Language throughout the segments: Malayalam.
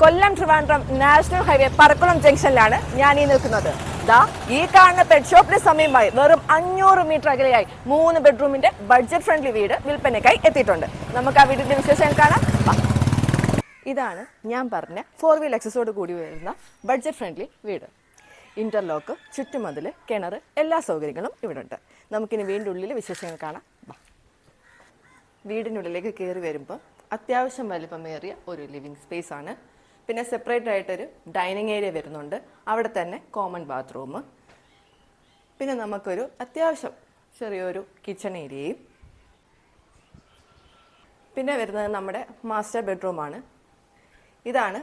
കൊല്ലം ട്രിവാൻഡ്രം നാഷണൽ ഹൈവേ പറക്കുളം ജംഗ്ഷനിലാണ് ഞാൻ ഈ നിൽക്കുന്നത്. ദാ ഈ കാണുന്ന പെറ്റ് ഷോപ്പിന് സമീപമായി വെറും അഞ്ഞൂറ് മീറ്റർ അകലെയായി മൂന്ന് ബെഡ്റൂമിന്റെ ബഡ്ജറ്റ് ഫ്രണ്ട്ലി വീട് വിൽപ്പനയ്ക്കായി എത്തിയിട്ടുണ്ട്. നമുക്ക് ആ വീടിന്റെ വിശേഷം കാണാം. ഇതാണ് ഞാൻ പറഞ്ഞ ഫോർ വീൽ എക്സസോട് കൂടി വരുന്ന ബഡ്ജറ്റ് ഫ്രണ്ട്ലി വീട്. ഇന്റർലോക്ക് ചുറ്റുമതിൽ കിണർ എല്ലാ സൗകര്യങ്ങളും ഇവിടെ ഉണ്ട് നമുക്കിനി വീടിന്റെ ഉള്ളിൽ വിശേഷങ്ങൾ കാണാം. വീടിനുള്ളിലേക്ക് കയറി വരുമ്പോൾ അത്യാവശ്യം വലിപ്പമേറിയ ഒരു ലിവിങ് സ്പേസ് ആണ്. പിന്നെ സെപ്പറേറ്റ് ആയിട്ടൊരു ഡൈനിങ് ഏരിയ വരുന്നുണ്ട്. അവിടെ തന്നെ കോമൺ ബാത്റൂം പിന്നെ നമുക്കൊരു അത്യാവശ്യം ചെറിയൊരു കിച്ചൺ ഏരിയയും പിന്നെ വരുന്നത് നമ്മുടെ മാസ്റ്റർ ബെഡ്റൂം ആണ്. ഇതാണ്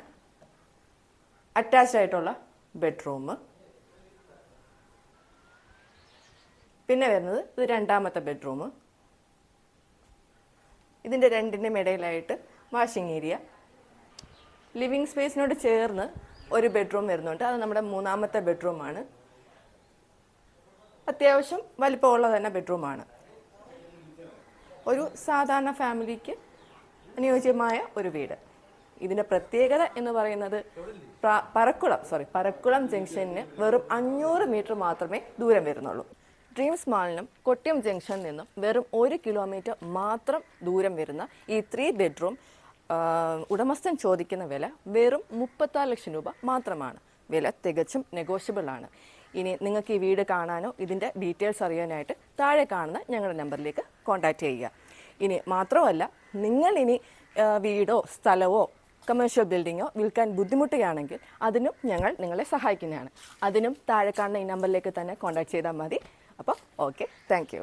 അറ്റാച്ച്ഡ് ആയിട്ടുള്ള ബെഡ്റൂം പിന്നെ വരുന്നത് ഇത് രണ്ടാമത്തെ ബെഡ്റൂം ഇതിന്റെ രണ്ടിന്റെയും ഇടയിലായിട്ട് വാഷിംഗ് ഏരിയ ലിവിങ് സ്പേസിനോട് ചേർന്ന് ഒരു ബെഡ്റൂം വരുന്നുണ്ട്. അത് നമ്മുടെ മൂന്നാമത്തെ ബെഡ്റൂമാണ്. അത്യാവശ്യം വലിപ്പമുള്ള തന്നെ ബെഡ്റൂമാണ്. ഒരു സാധാരണ ഫാമിലിക്ക് അനുയോജ്യമായ ഒരു വീട്. ഇതിന്റെ പ്രത്യേകത എന്ന് പറയുന്നത് പറക്കുളം സോറി പറക്കുളം ജംഗ്ഷനിന് വെറും അഞ്ഞൂറ് മീറ്റർ മാത്രമേ ദൂരം വരുന്നുള്ളൂ. ഡ്രീംസ് മാളിനും കൊട്ടിയം ജംഗ്ഷനിൽ നിന്നും വെറും ഒരു കിലോമീറ്റർ മാത്രം ദൂരം വരുന്ന ഈ ത്രീ ബെഡ്റൂം ഉടമസ്ഥൻ ചോദിക്കുന്ന വില വെറും മുപ്പത്താറ് ലക്ഷം രൂപ മാത്രമാണ്. വില തികച്ചും നെഗോഷ്യബിൾ ആണ്. ഇനി നിങ്ങൾക്ക് ഈ വീട് കാണാനോ ഇതിന്റെ ഡീറ്റെയിൽസ് അറിയാനായിട്ട് താഴെ കാണുന്ന ഞങ്ങളുടെ നമ്പറിലേക്ക് കോൺടാക്റ്റ് ചെയ്യുക. ഇനി മാത്രമല്ല നിങ്ങൾ ഇനി വീടോ സ്ഥലമോ കമേഴ്ഷ്യൽ ബിൽഡിങ്ങോ വിൽക്കാൻ ബുദ്ധിമുട്ടുകയാണെങ്കിൽ അതിനും ഞങ്ങൾ നിങ്ങളെ സഹായിക്കുന്നതാണ്. അതിനും താഴെ കാണുന്ന ഈ നമ്പറിലേക്ക് തന്നെ കോൺടാക്ട് ചെയ്താൽ മതി. അപ്പോൾ ഓക്കെ താങ്ക്